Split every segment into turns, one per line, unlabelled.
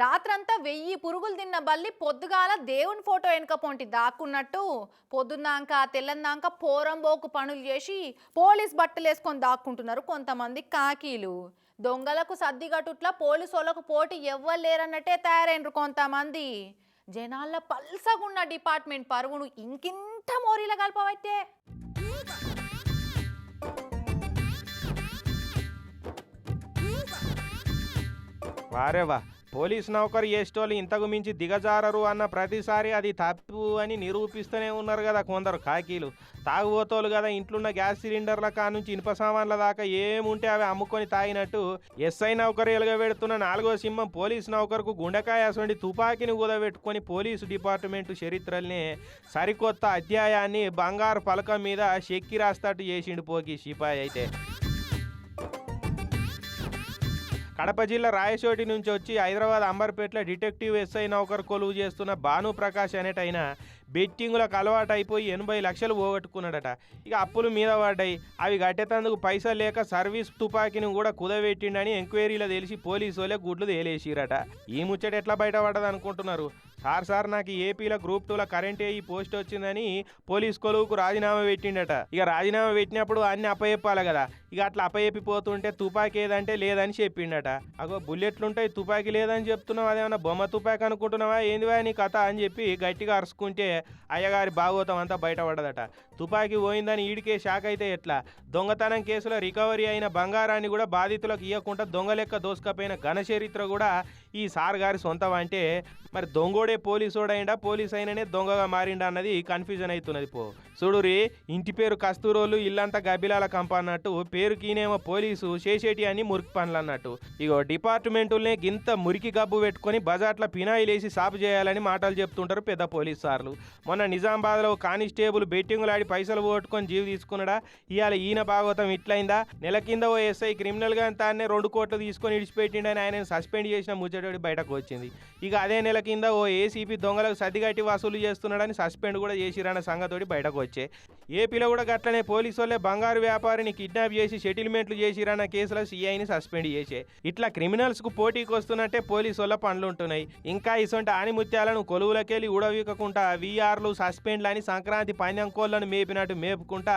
రాత్రంతా వెయ్యి పురుగులు తిన్న బల్లి పొద్దుగాల దేవుని ఫోటో వెనుక పొంటి దాక్కున్నట్టు. పొద్దున్నాక తెల్లందాక పోరంబోకు పనులు చేసి పోలీస్ బట్టలు వేసుకొని దాక్కుంటున్నారు కొంతమంది కాకీలు. దొంగలకు సర్దిగట్టుట్లా పోలీసు వాళ్ళకు పోటీ ఎవ్వరు లేరన్నట్టే తయారైనరు కొంతమంది. జనాల పల్సగున్న డిపార్ట్మెంట్ పరుగును ఇంకింత మోరీల కలపవైతే
వారేవా పోలీస్ నౌకరు చేసేటోళ్ళు ఇంతకు మించి దిగజారరు అన్న ప్రతిసారి అది తప్పు అని నిరూపిస్తూనే ఉన్నారు కదా కొందరు కాకీలు. తాగుబోతోళ్ళు కదా ఇంట్లున్న గ్యాస్ సిలిండర్ల కానుంచి ఇనుప సామాన్ల దాకా ఏముంటే అవి అమ్ముకొని తాగినట్టు ఎస్ఐ నౌకరు ఎలుగబెడుతున్న నాలుగో సింహం పోలీస్ నౌకరుకు గుండెకాయ అసండి తుపాకీని కూదబెట్టుకొని పోలీసు డిపార్ట్మెంటు చరిత్రల్ని సరికొత్త అధ్యాయాన్ని బంగారు పలకం మీద చెక్కి రాస్తాట్టు చేసిండు పోకి సిపాయి అయితే. కడప జిల్లా రాయచోటి నుంచి వచ్చి హైదరాబాద్ అంబర్పేటలో డిటెక్టివ్ ఎస్ఐ నౌకర్ కొలువు చేస్తున్న భాను ప్రకాష్ అనేటైన బెట్టింగులకు అలవాటైపోయి ఎనభై లక్షలు పోగొట్టుకున్నాడట. ఇక అప్పులు మీద పడ్డాయి. అవి కట్టేటందుకు పైసలు లేక సర్వీస్ తుపాకీని కూడా కుదవెట్టిండని ఎంక్వైరీలో తెలిసి పోలీసు వాళ్ళే గుడ్లు తేలేసిరట. ఈ ముచ్చట ఎట్లా బయటపడదు అనుకుంటున్నారు సార్ సార్ నాకు ఏపీలో గ్రూప్ టూలో కరెంట్ ఈ పోస్ట్ వచ్చిందని పోలీస్ కొలువుకు రాజీనామా పెట్టిండట. ఇక రాజీనామా పెట్టినప్పుడు అన్ని అప్పచెప్పాలి కదా. ఇక అట్లా అప్పచెప్పిపోతుంటే తుపాకీ ఏదంటే లేదని చెప్పిండట. అగో బుల్లెట్లుంటాయి తుపాకీ లేదని చెప్తున్నావు అదేమన్నా బొమ్మ తుపాకీ అనుకుంటున్నావా? ఏందివా నీ కథ అని చెప్పి గట్టిగా అరుచుకుంటే అయ్యగారి భాగోతం అంతా బయటపడదట. తుపాకీ పోయిందని ఈడికే షాక్ అయితే ఎట్లా? దొంగతనం కేసులో రికవరీ అయిన బంగారాన్ని కూడా బాధితులకు ఇవ్వకుండా దొంగ లెక్క దోసుకపోయిన ఘన చరిత్ర కూడా ఈ సార్ గారి సొంతం అంటే మరి దొంగోడే పోలీసోడైండా? పోలీస్ అయిననే దొంగగా మారిండా అన్నది కన్ఫ్యూజన్ అవుతున్నది పో. చూడురి ఇంటి పేరు కస్తూరోలు ఇల్లంతా గబిలాల కంప అన్నట్టు పేరుకినేమో పోలీసు చేసేటి అని మురికి పనులు అన్నట్టు. ఇగో డిపార్ట్మెంటుల్నే గింత మురికి గబ్బు పెట్టుకొని బజార్ల పినాయిలేసి సాపు చేయాలని మాటలు చెప్తుంటారు పెద్ద పోలీస్ సార్లు. మొన్న నిజామాబాద్లో కానిస్టేబుల్ బెట్టింగులు ఆడి పైసలు పోగొట్టుకొని జీవి తీసుకున్నాడా? ఇవాళ ఈయన భాగవతం ఇట్లయిందా? నెల కింద ఓ ఎస్ఐ క్రిమినల్గా తానే రెండు కోట్లు తీసుకొని ఇడిచిపెట్టిండని ఆయన సస్పెండ్ చేసిన ముచ్చటోడి బయటకు వచ్చింది. ఇక అదే నెల కింద ఓ ఏసీపీ దొంగలకు సర్దిగట్టి వసూలు చేస్తున్నాడని సస్పెండ్ కూడా చేసిరన్న సంగతోడి బయటకు వచ్చింది వచ్చే. ఏపీలో కూడా గట్లనే పోలీసు వాళ్ళే బంగారు వ్యాపారిని కిడ్నాప్ చేసి సెటిల్మెంట్లు చేసిరన్న కేసులో సీఐని సస్పెండ్ చేసే. ఇట్లా క్రిమినల్స్కు పోటీకి వస్తున్నట్టే పోలీసు వాళ్ళ పనులుంటున్నాయి. ఇంకా ఇసొంటి ఆనిముత్యాలను కొలువులకెళ్ళి ఉడవీకకుండా వీఆర్లు సస్పెండ్లు అని సంక్రాంతి పందెం కోళ్ళను మేపినట్టు మేపుకుంటా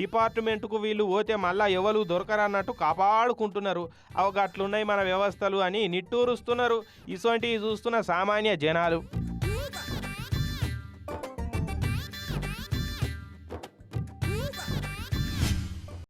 డిపార్ట్మెంట్కు వీళ్ళు పోతే మళ్ళా ఎవరు దొరకరన్నట్టు కాపాడుకుంటున్నారు. అవి గట్లున్నాయి మన వ్యవస్థలు అని నిట్టూరుస్తున్నారు. ఇసొంటివి చూస్తున్న సామాన్య జనాలు.